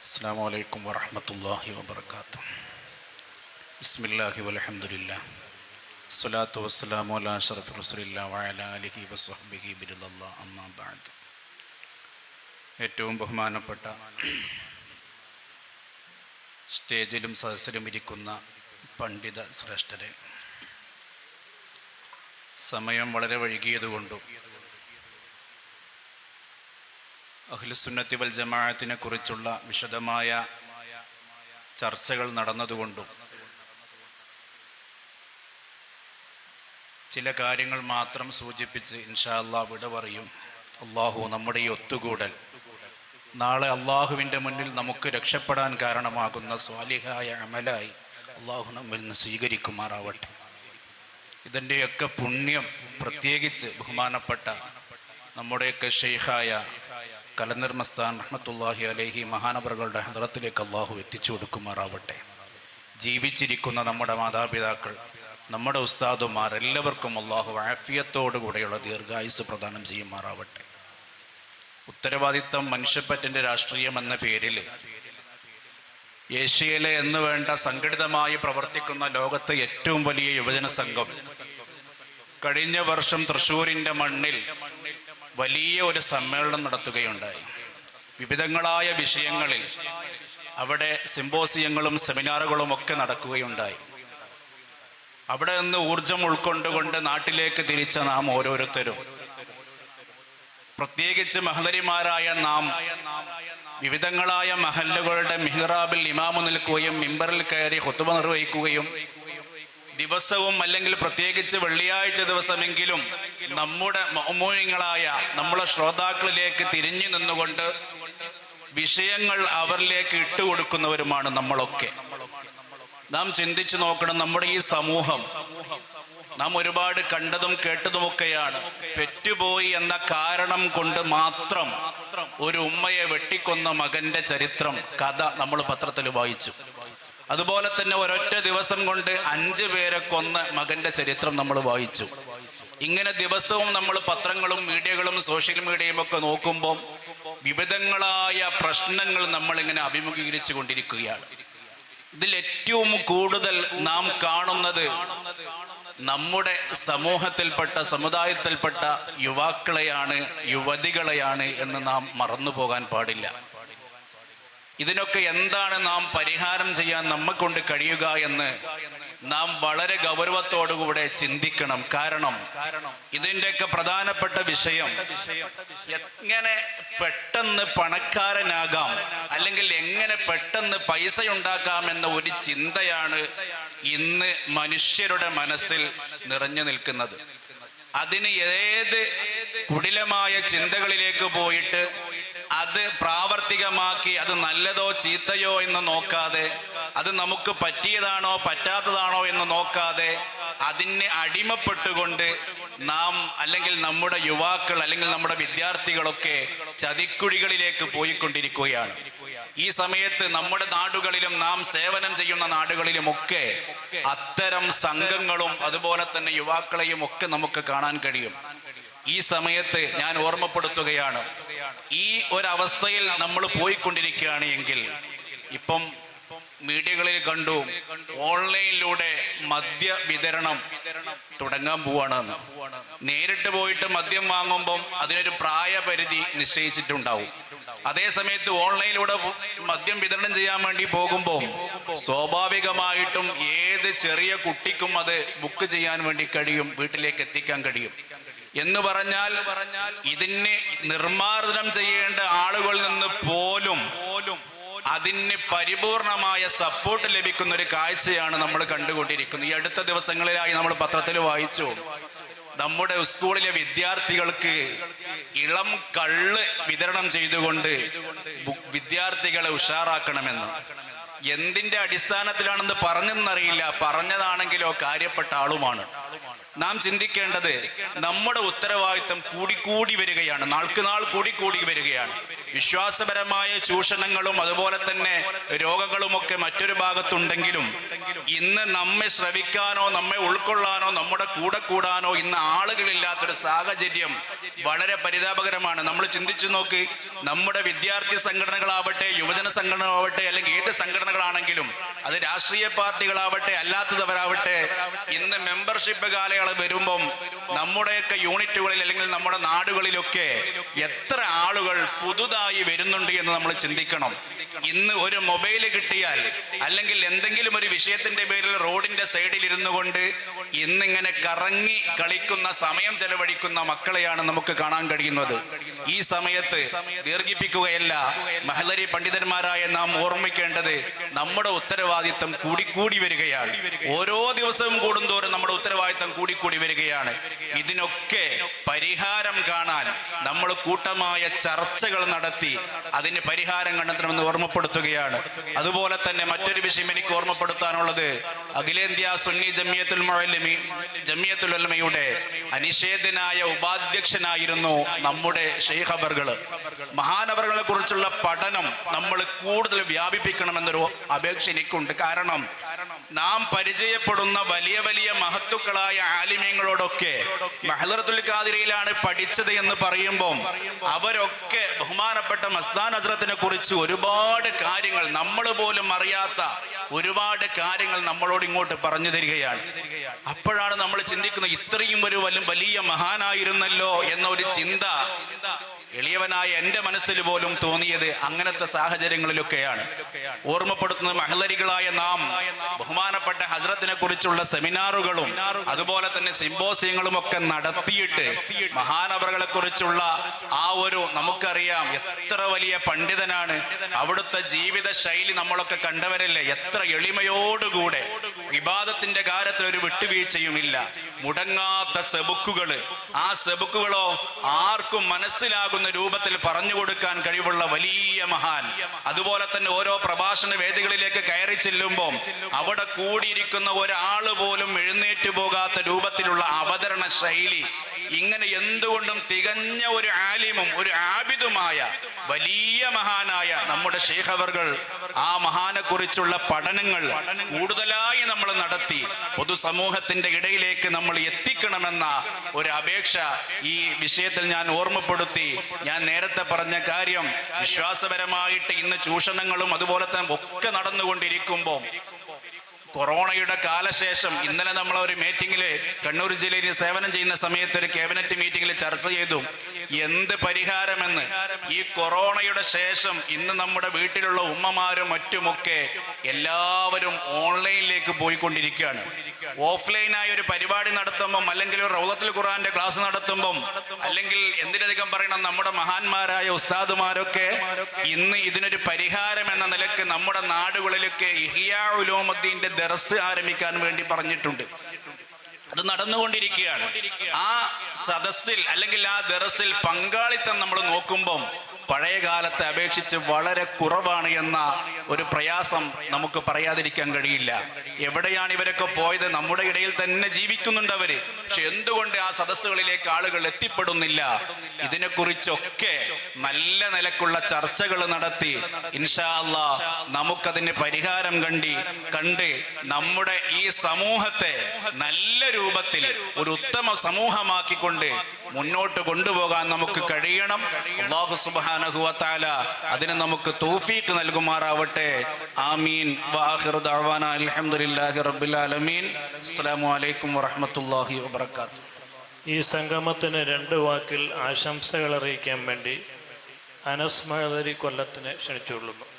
അസ്സാം വലൈക്കും വറഹമത്തല്ലാഹി വബർക്കാത്തു ബിസ്മില്ലാഹി വലഹമുല്ല സ്വലാത്തു വസ്സലാമു അലാ ഷറഫ് റസുലില്ല വഅല അലിഹി വസ്ഹബിഹി ബിരുദല്ല ഏറ്റവും ബഹുമാനപ്പെട്ട സ്റ്റേജിലും സദസ്സിലും ഇരിക്കുന്ന പണ്ഡിത ശ്രേഷ്ഠരെ സമയം വളരെ വൈകിയതുകൊണ്ടും അഖിലുസുന്നത്തി വൽ ജമാഅത്തിനെ കുറിച്ചുള്ള വിശദമായ ചർച്ചകൾ നടന്നതുകൊണ്ടും ചില കാര്യങ്ങൾ മാത്രം സൂചിപ്പിച്ച് ഇൻഷാ അള്ളാഹ് വിട പറയും. അള്ളാഹു നമ്മുടെ ഈ ഒത്തുകൂടൽ. നാളെ അള്ളാഹുവിന്റെ മുന്നിൽ നമുക്ക് രക്ഷപ്പെടാൻ കാരണമാകുന്ന സ്വാലിഹായ അമലായി അള്ളാഹു നമ്മിൽ നിന്ന് സ്വീകരിക്കുമാറാവട്ടെ. ഇതിന്റെയൊക്കെ പുണ്യം പ്രത്യേകിച്ച് ബഹുമാനപ്പെട്ട നമ്മുടെയൊക്കെ ഷെയ്ഖായ കലന്തർ മസ്താൻ റഹ്മത്തുല്ലാഹി അലഹി മഹാനവറുകളുടെ ഹദ്രത്തിലേക്ക് അള്ളാഹു എത്തിച്ചു കൊടുക്കുമാറാവട്ടെ. ജീവിച്ചിരിക്കുന്ന നമ്മുടെ മാതാപിതാക്കൾ നമ്മുടെ ഉസ്താദുമാർ എല്ലാവർക്കും അള്ളാഹു ആഫിയത്തോടുകൂടെയുള്ള ദീർഘായുസ് പ്രദാനം ചെയ്യുമാറാവട്ടെ. ഉത്തരവാദിത്തം മനുഷ്യപ്പറ്റിന്റെ രാഷ്ട്രീയം എന്ന പേരിൽ ഏഷ്യയിലെ എന്ന് വേണ്ട സംഘടിതമായി പ്രവർത്തിക്കുന്ന ലോകത്തെ ഏറ്റവും വലിയ യുവജന സംഘം കഴിഞ്ഞ വർഷം തൃശ്ശൂരിന്റെ മണ്ണിൽ വലിയ ഒരു സമ്മേളനം നടത്തുകയുണ്ടായി. വിവിധങ്ങളായ വിഷയങ്ങളിൽ അവിടെ സിംബോസിയങ്ങളും സെമിനാറുകളും ഒക്കെ നടക്കുകയുണ്ടായി. അവിടെ നിന്ന് ഊർജം ഉൾക്കൊണ്ടുകൊണ്ട് നാട്ടിലേക്ക് തിരിച്ച നാം ഓരോരുത്തരും. പ്രത്യേകിച്ച് മഹലരിമാരായ നാം വിവിധങ്ങളായ മഹല്ലുകളുടെ മിഹ്റാബിൽ ഇമാമു നിൽക്കുകയും മിമ്പറിൽ കയറി ഹൊത്തുമ നിർവഹിക്കുകയും ദിവസവും അല്ലെങ്കിൽ പ്രത്യേകിച്ച് വെള്ളിയാഴ്ച ദിവസമെങ്കിലും നമ്മുടെ മൗമൂയങ്ങളായ നമ്മളെ ശ്രോതാക്കളിലേക്ക് തിരിഞ്ഞു നിന്നുകൊണ്ട് വിഷയങ്ങൾ അവരിലേക്ക് ഇട്ടുകൊടുക്കുന്നവരുമാണ് നമ്മളൊക്കെ. നാം ചിന്തിച്ചു നോക്കണം നമ്മുടെ ഈ സമൂഹം നാം ഒരുപാട് കണ്ടതും കേട്ടതുമൊക്കെയാണ്. പെറ്റുപോയി എന്ന കാരണം കൊണ്ട് മാത്രം ഒരു ഉമ്മയെ വെട്ടിക്കൊന്ന മകന്റെ ചരിത്രം കഥ നമ്മൾ പത്രത്തിൽ വായിച്ചു. അതുപോലെ തന്നെ ഒരൊറ്റ ദിവസം കൊണ്ട് അഞ്ച് പേരെ കൊന്ന മകന്റെ ചരിത്രം നമ്മൾ വായിച്ചു. ഇങ്ങനെ ദിവസവും നമ്മൾ പത്രങ്ങളും മീഡിയകളും സോഷ്യൽ മീഡിയയും ഒക്കെ നോക്കുമ്പോൾ വിവിധങ്ങളായ പ്രശ്നങ്ങൾ നമ്മളിങ്ങനെ അഭിമുഖീകരിച്ചു കൊണ്ടിരിക്കുകയാണ്. ഇതിൽ ഏറ്റവും കൂടുതൽ നാം കാണുന്നത് നമ്മുടെ സമൂഹത്തിൽപ്പെട്ട സമുദായത്തിൽപ്പെട്ട യുവാക്കളെയാണ് യുവതികളെയാണ് എന്ന് നാം മറന്നു പോകാൻ പാടില്ല. ഇതിനൊക്കെ എന്താണ് നാം പരിഹാരം ചെയ്യാൻ നമ്മക്കൊണ്ട് കഴിയുക എന്ന് നാം വളരെ ഗൗരവത്തോടുകൂടെ ചിന്തിക്കണം. കാരണം ഇതിന്റെയൊക്കെ പ്രധാനപ്പെട്ട വിഷയം എങ്ങനെ പെട്ടെന്ന് പണക്കാരനാകാം അല്ലെങ്കിൽ എങ്ങനെ പെട്ടെന്ന് പൈസ ഉണ്ടാക്കാം എന്ന ഒരു ചിന്തയാണ് ഇന്ന് മനുഷ്യരുടെ മനസ്സിൽ നിറഞ്ഞു നിൽക്കുന്നത്. അതിന് ഏത് കുടിലമായ ചിന്തകളിലേക്ക് പോയിട്ട് അത് പ്രാവർത്തികമാക്കി അത് നല്ലതോ ചീത്തയോ എന്ന് നോക്കാതെ അത് നമുക്ക് പറ്റിയതാണോ പറ്റാത്തതാണോ എന്ന് നോക്കാതെ അതിനെ അടിമപ്പെട്ടുകൊണ്ട് നാം അല്ലെങ്കിൽ നമ്മുടെ യുവാക്കൾ അല്ലെങ്കിൽ നമ്മുടെ വിദ്യാർത്ഥികളൊക്കെ ചതിക്കുഴികളിലേക്ക് പോയിക്കൊണ്ടിരിക്കുകയാണ്. ഈ സമയത്ത് നമ്മുടെ നാടുകളിലും നാം സേവനം ചെയ്യുന്ന നാടുകളിലുമൊക്കെ അത്തരം സംഘങ്ങളും അതുപോലെ തന്നെ യുവാക്കളെയും ഒക്കെ നമുക്ക് കാണാൻ കഴിയും. ഈ സമയത്ത് ഞാൻ ഓർമ്മപ്പെടുത്തുകയാണ്. ഈ ഒരവസ്ഥയിൽ നമ്മൾ പോയിക്കൊണ്ടിരിക്കുകയാണ് എങ്കിൽ ഇപ്പം മീഡിയകളിൽ കണ്ടു ഓൺലൈനിലൂടെ മദ്യ വിതരണം തുടങ്ങാൻ പോവാണെന്ന് നേരിട്ട് പോയിട്ട് മദ്യം വാങ്ങുമ്പം അതിനൊരു പ്രായപരിധി നിശ്ചയിച്ചിട്ടുണ്ടാവും. അതേ സമയത്ത് ഓൺലൈനിലൂടെ മദ്യം വിതരണം ചെയ്യാൻ വേണ്ടി പോകുമ്പോൾ സ്വാഭാവികമായിട്ടും ഏത് ചെറിയ കുട്ടിക്കും അത് ബുക്ക് ചെയ്യാൻ വേണ്ടി കഴിയും വീട്ടിലേക്ക് എത്തിക്കാൻ കഴിയും. എന്ന് പറഞ്ഞാൽ ഇതിന് നിർമ്മാർജനം ചെയ്യേണ്ട ആളുകളിൽ നിന്ന് പോലും അതിന് പരിപൂർണമായ സപ്പോർട്ട് ലഭിക്കുന്ന ഒരു കാഴ്ചയാണ് നമ്മൾ കണ്ടുകൊണ്ടിരിക്കുന്നത്. ഈ അടുത്ത ദിവസങ്ങളിലായി നമ്മൾ പത്രത്തിൽ വായിച്ചു. നമ്മുടെ സ്കൂളിലെ വിദ്യാർത്ഥികൾക്ക് ഇളം കള്ള് വിതരണം ചെയ്തുകൊണ്ട് വിദ്യാർത്ഥികളെ ഉഷാറാക്കണമെന്ന്. എന്തിന്റെ അടിസ്ഥാനത്തിലാണെന്ന് പറഞ്ഞെന്നറിയില്ല. പറഞ്ഞതാണെങ്കിലോ കാര്യപ്പെട്ട ആളുമാണ്. നാം ചിന്തിക്കേണ്ടത് നമ്മുടെ ഉത്തരവാദിത്തം കൂടിക്കൂടി വരികയാണ്. നാൾക്ക് നാൾ കൂടിക്കൂടി വരികയാണ്. വിശ്വാസപരമായ ചൂഷണങ്ങളും അതുപോലെ തന്നെ രോഗങ്ങളുമൊക്കെ മറ്റൊരു ഭാഗത്തുണ്ടെങ്കിലും ഇന്ന് നമ്മെ ശ്രവിക്കാനോ നമ്മെ ഉൾക്കൊള്ളാനോ നമ്മുടെ കൂടെ കൂടാനോ ഇന്ന് ആളുകളില്ലാത്തൊരു സാഹചര്യം വളരെ പരിതാപകരമാണ്. നമ്മൾ ചിന്തിച്ചു നോക്ക് നമ്മുടെ വിദ്യാർത്ഥി സംഘടനകളാവട്ടെ യുവജന സംഘടനകളാവട്ടെ അല്ലെങ്കിൽ ഏത് സംഘടനകളാണെങ്കിലും അത് രാഷ്ട്രീയ പാർട്ടികളാവട്ടെ അല്ലാത്തതവരാവട്ടെ ഇന്ന് മെമ്പർഷിപ്പ് കാലയളവ് വരുമ്പം നമ്മുടെയൊക്കെ യൂണിറ്റുകളിൽ അല്ലെങ്കിൽ നമ്മുടെ നാടുകളിലൊക്കെ എത്ര ആളുകൾ പുതുതായി വരുന്നുണ്ട് എന്ന് നമ്മൾ ചിന്തിക്കണം. ഇന്ന് ഒരു മൊബൈൽ കിട്ടിയാൽ അല്ലെങ്കിൽ എന്തെങ്കിലും ഒരു വിഷയത്തിന്റെ പേരിൽ റോഡിന്റെ സൈഡിൽ ഇരുന്നു കൊണ്ട് ഇന്നിങ്ങനെ കറങ്ങി കളിക്കുന്ന സമയം ചെലവഴിക്കുന്ന മക്കളെയാണ് നമുക്ക് കാണാൻ കഴിയുന്നത്. ഈ സമയത്ത് ദീർഘിപ്പിക്കുകയല്ല. മഹലരി പണ്ഡിതന്മാരായ നാം ഓർമ്മിക്കേണ്ടത് നമ്മുടെ ഉത്തരവാദിത്തം കൂടിക്കൂടി വരികയാണ്. ഓരോ ദിവസവും കൂടുന്തോറും നമ്മുടെ ഉത്തരവാദിത്തം കൂടിക്കൂടി വരികയാണ്. ഇതിനൊക്കെ പരിഹാരം കാണാൻ നമ്മൾ കൂട്ടമായ ചർച്ചകൾ നടത്തി അതിന് പരിഹാരം കണ്ടെത്തണമെന്ന് ഓർമ്മപ്പെടുത്തുകയാണ്. അതുപോലെ തന്നെ മറ്റൊരു വിഷയം എനിക്ക് ഓർമ്മപ്പെടുത്താനുള്ളത് അഖിലേന്ത്യാ സുന്നി ജമിയത്തുൽ മുഅല്ലിമി ജമിയത്തുൽ അനിഷേധനായ ഉപാധ്യക്ഷനായിരുന്നു നമ്മുടെ ഷെയ്ഖ് അബർകൾ മഹാനവറുകളെ കുറിച്ചുള്ള പഠനം നമ്മൾ കൂടുതൽ വ്യാപിപ്പിക്കണമെന്നൊരു അപേക്ഷ എനിക്കുണ്ട്. കാരണം നാം പരിചയപ്പെടുന്ന വലിയ വലിയ മഹത്തുക്കളായ ആലിമ്യങ്ങളോടൊക്കെ മഹലറത്തുൽ ഖാദിരയിലാണ് പഠിച്ചത് എന്ന് പറയുമ്പോൾ അവരൊക്കെ ബഹുമാനപ്പെട്ട മസ്താൻ ഹസ്രത്തിനെ കുറിച്ച് ഒരുപാട് കാര്യങ്ങൾ നമ്മൾ പോലും അറിയാത്ത ഒരുപാട് കാര്യങ്ങൾ നമ്മളോട് ഇങ്ങോട്ട് പറഞ്ഞു തരികയാണ്. അപ്പോഴാണ് നമ്മൾ ചിന്തിക്കുന്നത് ഇത്രയും ഒരു വലിയ മഹാനായിരുന്നല്ലോ എന്നൊരു ചിന്ത എളിയവനായ എന്റെ മനസ്സിൽ പോലും തോന്നിയത് അങ്ങനത്തെ സാഹചര്യങ്ങളിലൊക്കെയാണ്. ഓർമ്മപ്പെടുത്തുന്ന മഹലരികളായ നാം ബഹുമാനപ്പെട്ട ഹസ്രത്തിനെ കുറിച്ചുള്ള സെമിനാറുകളും അതുപോലെ തന്നെ സിംബോസിയങ്ങളും ഒക്കെ നടത്തിയിട്ട് മഹാനവറുകളെ കുറിച്ചുള്ള ആ ഒരു നമുക്കറിയാം എത്ര വലിയ പണ്ഡിതനാണ്. അവിടുത്തെ ജീവിത ശൈലി നമ്മളൊക്കെ കണ്ടവരല്ലേ? എത്ര എളിമയോടുകൂടെ വിവാദത്തിന്റെ കാര്യത്തിൽ ഒരു വിട്ടുവീഴ്ചയുമില്ല. മുടങ്ങാത്ത സെബുക്കുകൾ. ആ സെബുക്കുകളോ ആർക്കും മനസ്സിലാകുന്ന രൂപത്തിൽ പറഞ്ഞു കൊടുക്കാൻ കഴിവുള്ള വലിയ മഹാൻ. അതുപോലെ തന്നെ ഓരോ പ്രഭാഷണ വേദികളിലേക്ക് കയറി ചെല്ലുമ്പോൾ അവിടെ കൂടിയിരിക്കുന്ന ഒരാൾ പോലും എഴുന്നേറ്റ് പോകാത്ത രൂപത്തിലുള്ള അവതരണ ശൈലി. ഇങ്ങനെ എന്തുകൊണ്ടും തികഞ്ഞ ഒരു ആലിമും ഒരു ആബിദുമായ വലിയ മഹാനായ നമ്മുടെ ഷെയ്ഖ് ആ മഹാനെ കുറിച്ചുള്ള പഠനങ്ങൾ കൂടുതലായി നമ്മൾ നടത്തി പൊതുസമൂഹത്തിന്റെ ഇടയിലേക്ക് നമ്മൾ എത്തിക്കണമെന്ന ഒരു അപേക്ഷ ഈ വിഷയത്തിൽ ഞാൻ ഓർമ്മപ്പെടുത്തി. ഞാൻ നേരത്തെ പറഞ്ഞ കാര്യം വിശ്വാസപരമായിട്ട് ഇന്ന് ചൂഷണങ്ങളും അതുപോലെ തന്നെ ഒക്കെ നടന്നുകൊണ്ടിരിക്കുമ്പോൾ കൊറോണയുടെ കാലശേഷം ഇന്നലെ നമ്മൾ ഒരു മീറ്റിംഗിൽ കണ്ണൂർ ജില്ലയിൽ സേവനം ചെയ്യുന്ന സമയത്ത് ഒരു ക്യാബിനറ്റ് മീറ്റിംഗിൽ ചർച്ച ചെയ്തു. എന്ത് പരിഹാരമെന്ന്? ഈ കൊറോണയുടെ ശേഷം ഇന്ന് നമ്മുടെ വീട്ടിലുള്ള ഉമ്മമാരും മറ്റുമൊക്കെ എല്ലാവരും ഓൺലൈനിലേക്ക് പോയിക്കൊണ്ടിരിക്കുകയാണ്. ഓഫ്ലൈനായ ഒരു പരിപാടി നടത്തുമ്പം അല്ലെങ്കിൽ ഒരു റൗലത്തുൽ ഖുറാന്റെ ക്ലാസ് നടത്തുമ്പം അല്ലെങ്കിൽ എന്തിനധികം പറയണം നമ്മുടെ മഹാന്മാരായ ഉസ്താദുമാരൊക്കെ ഇന്ന് ഇതിനൊരു പരിഹാരം എന്ന നിലയ്ക്ക് നമ്മുടെ നാടുകളിലൊക്കെ ഇഹിയാ ഉലോമുദ്ദീന്റെ ദർസ് ആരംഭിക്കാൻ വേണ്ടി പറഞ്ഞിട്ടുണ്ട്. അത് നടന്നുകൊണ്ടിരിക്കുകയാണ്. ആ സദസ്സിൽ അല്ലെങ്കിൽ ആ ദറസിൽ പങ്കാളിത്തം നമ്മൾ നോക്കുമ്പം പഴയ കാലത്തെ അപേക്ഷിച്ച് വളരെ കുറവാണ് എന്ന ഒരു പ്രയാസം നമുക്ക് പറയാതിരിക്കാൻ കഴിയില്ല. എവിടെയാണ് ഇവരൊക്കെ പോയത്? നമ്മുടെ ഇടയിൽ തന്നെ ജീവിക്കുന്നുണ്ട് അവർ. പക്ഷെ എന്തുകൊണ്ട് ആ സദസ്സുകളിലേക്ക് ആളുകൾ എത്തിപ്പെടുന്നില്ല? ഇതിനെക്കുറിച്ചൊക്കെ നല്ല നിലക്കുള്ള ചർച്ചകൾ നടത്തി. ഇൻഷാല്ല നമുക്കതിന് പരിഹാരം കണ്ടി കണ്ട് നമ്മുടെ ഈ സമൂഹത്തെ നല്ല രൂപത്തിൽ ഒരു ഉത്തമ സമൂഹമാക്കിക്കൊണ്ട് മുന്നോട്ട് കൊണ്ടുപോകാൻ നമുക്ക് കഴിയണം. അള്ളാഹു തആല അതിന് നമുക്ക് തൗഫീഖ് നൽകുമാറാവട്ടെ. ആമീൻ. റബ്ബിൽ ആലമീൻ. അസ്സലാമു അലൈക്കും വറഹ്മത്തുള്ളാഹി വബറകാത്ത് ഈ സംഗമത്തിന് രണ്ട് വാക്കിൽ ആശംസകൾ അറിയിക്കാൻ വേണ്ടി അനസ് മഹദരി കൊല്ലത്തിനെ ക്ഷണിച്ചുകൊള്ളുന്നു.